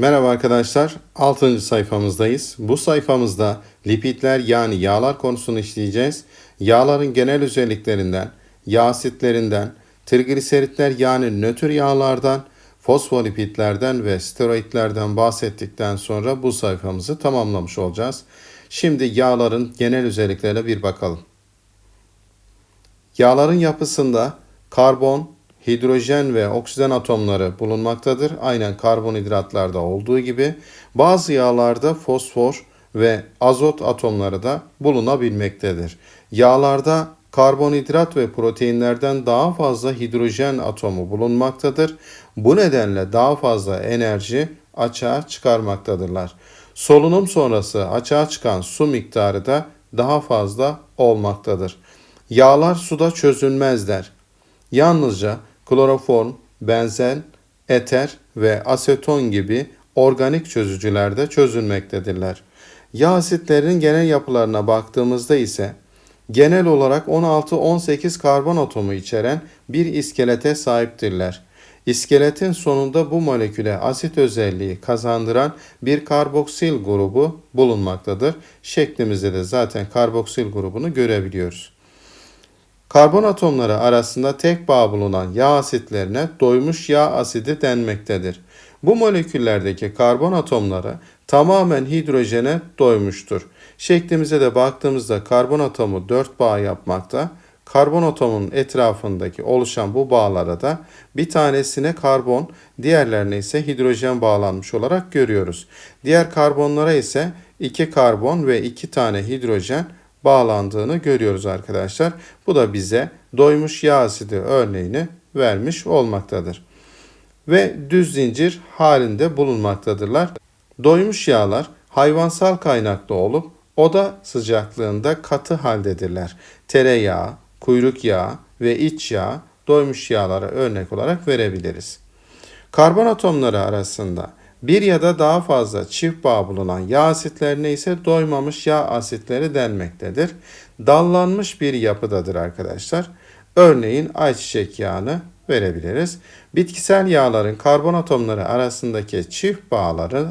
Merhaba arkadaşlar, 6. sayfamızdayız. Bu sayfamızda lipidler yani yağlar konusunu işleyeceğiz. Yağların genel özelliklerinden, yağ asitlerinden, trigliseritler yani nötr yağlardan, fosfolipidlerden ve steroidlerden bahsettikten sonra bu sayfamızı tamamlamış olacağız. Şimdi yağların genel özelliklerine bir bakalım. Yağların yapısında karbon, hidrojen ve oksijen atomları bulunmaktadır. Aynen karbonhidratlarda olduğu gibi bazı yağlarda fosfor ve azot atomları da bulunabilmektedir. Yağlarda karbonhidrat ve proteinlerden daha fazla hidrojen atomu bulunmaktadır. Bu nedenle daha fazla enerji açığa çıkarmaktadırlar. Solunum sonrası açığa çıkan su miktarı da daha fazla olmaktadır. Yağlar suda çözünmezler. Yalnızca kloroform, benzen, eter ve aseton gibi organik çözücülerde çözülmektedirler. Yağ asitlerinin genel yapılarına baktığımızda ise genel olarak 16-18 karbon atomu içeren bir iskelete sahiptirler. İskeletin sonunda bu moleküle asit özelliği kazandıran bir karboksil grubu bulunmaktadır. Şeklimizde de zaten karboksil grubunu görebiliyoruz. Karbon atomları arasında tek bağ bulunan yağ asitlerine doymuş yağ asidi denmektedir. Bu moleküllerdeki karbon atomları tamamen hidrojene doymuştur. Şeklimize de baktığımızda karbon atomu 4 bağ yapmakta. Karbon atomunun etrafındaki oluşan bu bağlara da bir tanesine karbon, diğerlerine ise hidrojen bağlanmış olarak görüyoruz. Diğer karbonlara ise 2 karbon ve 2 tane hidrojen bağlandığını görüyoruz arkadaşlar. Bu da bize doymuş yağ asidi örneğini vermiş olmaktadır. Ve düz zincir halinde bulunmaktadırlar. Doymuş yağlar hayvansal kaynaklı olup oda sıcaklığında katı haldedirler. Tereyağı, kuyruk yağı ve iç yağ doymuş yağlara örnek olarak verebiliriz. Karbon atomları arasında bir ya da daha fazla çift bağ bulunan yağ asitlerine ise doymamış yağ asitleri denmektedir. Dallanmış bir yapıdadır arkadaşlar. Örneğin ayçiçek yağını verebiliriz. Bitkisel yağların karbon atomları arasındaki çift bağları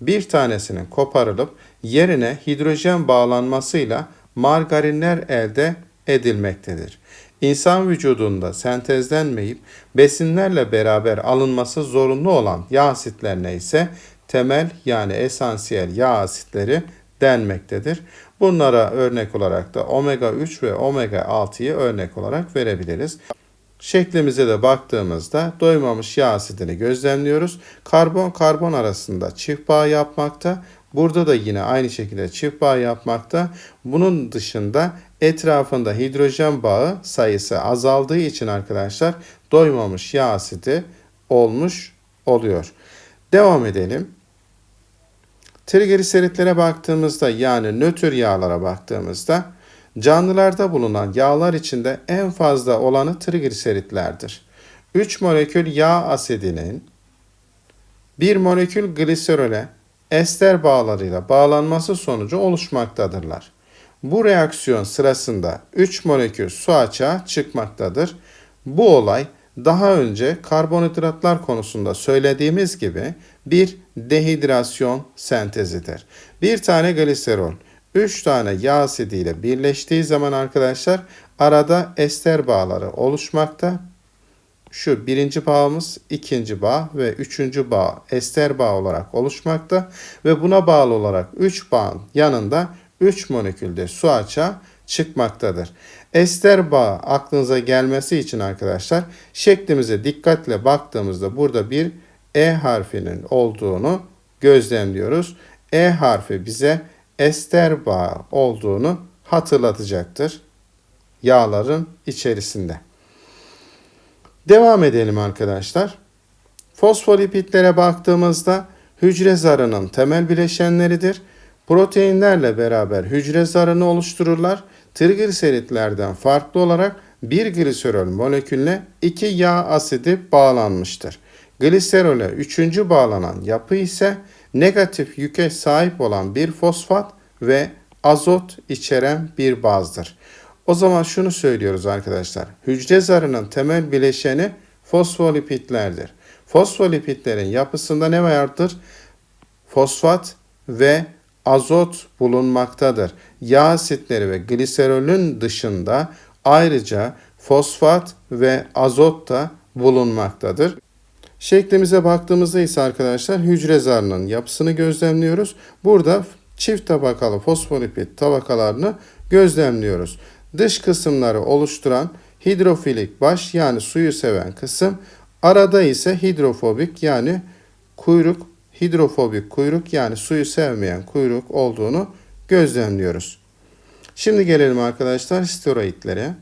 bir tanesinin koparılıp yerine hidrojen bağlanmasıyla margarinler elde edilmektedir. İnsan vücudunda sentezlenmeyip besinlerle beraber alınması zorunlu olan yağ asitlerine ise temel yani esansiyel yağ asitleri denmektedir. Bunlara örnek olarak da omega 3 ve omega 6'yı örnek olarak verebiliriz. Şeklimize de baktığımızda doymamış yağ asidini gözlemliyoruz. Karbon karbon arasında çift bağ yapmakta. Burada da yine aynı şekilde çift bağ yapmakta. Bunun dışında etrafında hidrojen bağı sayısı azaldığı için arkadaşlar doymamış yağ asidi olmuş oluyor. Devam edelim. Trigliseritlere baktığımızda yani nötr yağlara baktığımızda canlılarda bulunan yağlar içinde en fazla olanı trigliseritlerdir. 3 molekül yağ asidinin 1 molekül gliserole ester bağlarıyla bağlanması sonucu oluşmaktadırlar. Bu reaksiyon sırasında 3 molekül su açığa çıkmaktadır. Bu olay daha önce karbonhidratlar konusunda söylediğimiz gibi bir dehidrasyon sentezidir. Bir tane gliserol 3 tane yağ asidiyle birleştiği zaman arkadaşlar arada ester bağları oluşmakta. Şu birinci bağımız, ikinci bağ ve üçüncü bağ ester bağ olarak oluşmakta ve buna bağlı olarak 3 bağın yanında 3 molekülde su açığa çıkmaktadır. Ester bağı aklınıza gelmesi için arkadaşlar şeklimize dikkatle baktığımızda burada bir E harfinin olduğunu gözlemliyoruz. E harfi bize ester bağı olduğunu hatırlatacaktır yağların içerisinde. Devam edelim arkadaşlar. Fosfolipidlere baktığımızda hücre zarının temel bileşenleridir. Proteinlerle beraber hücre zarını oluştururlar. Trigliseritlerden farklı olarak bir gliserol molekülüne iki yağ asidi bağlanmıştır. Gliserole üçüncü bağlanan yapı ise negatif yüke sahip olan bir fosfat ve azot içeren bir bazdır. O zaman şunu söylüyoruz arkadaşlar. Hücre zarının temel bileşeni fosfolipidlerdir. Fosfolipidlerin yapısında ne vardır? Fosfat ve azot bulunmaktadır. Yağ asitleri ve gliserolün dışında ayrıca fosfat ve azot da bulunmaktadır. Şeklimize baktığımızda ise arkadaşlar hücre zarının yapısını gözlemliyoruz. Burada çift tabakalı fosfolipid tabakalarını gözlemliyoruz. Dış kısımları oluşturan hidrofilik baş yani suyu seven kısım, arada ise hidrofobik yani kuyruk, hidrofobik kuyruk yani suyu sevmeyen kuyruk olduğunu gözlemliyoruz. Şimdi gelelim arkadaşlar steroidlere.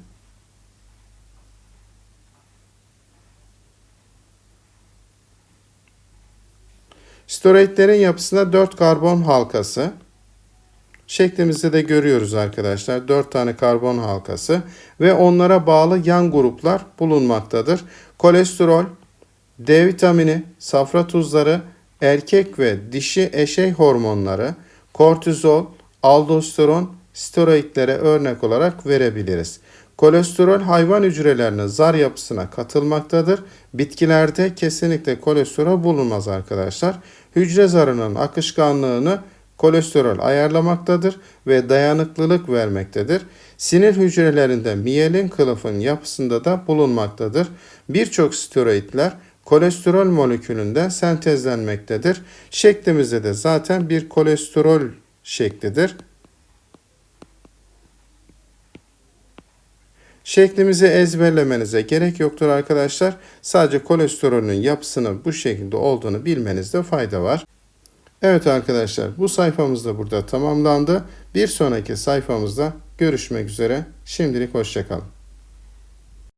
Steroidlerin yapısında 4 karbon halkası. Şeklimizde de görüyoruz arkadaşlar. 4 tane karbon halkası ve onlara bağlı yan gruplar bulunmaktadır. Kolesterol, D vitamini, safra tuzları, erkek ve dişi eşey hormonları, kortizol, aldosteron, steroidlere örnek olarak verebiliriz. Kolesterol hayvan hücrelerinin zar yapısına katılmaktadır. Bitkilerde kesinlikle kolesterol bulunmaz arkadaşlar. Hücre zarının akışkanlığını kolesterol ayarlamaktadır ve dayanıklılık vermektedir. Sinir hücrelerinde miyelin kılıfın yapısında da bulunmaktadır. Birçok steroidler kolesterol molekülünden sentezlenmektedir. Şeklimizde de zaten bir kolesterol şeklidir. Şeklimizi ezberlemenize gerek yoktur arkadaşlar. Sadece kolesterolün yapısının bu şekilde olduğunu bilmenizde fayda var. Evet arkadaşlar bu sayfamız da burada tamamlandı. Bir sonraki sayfamızda görüşmek üzere. Şimdilik hoşçakalın.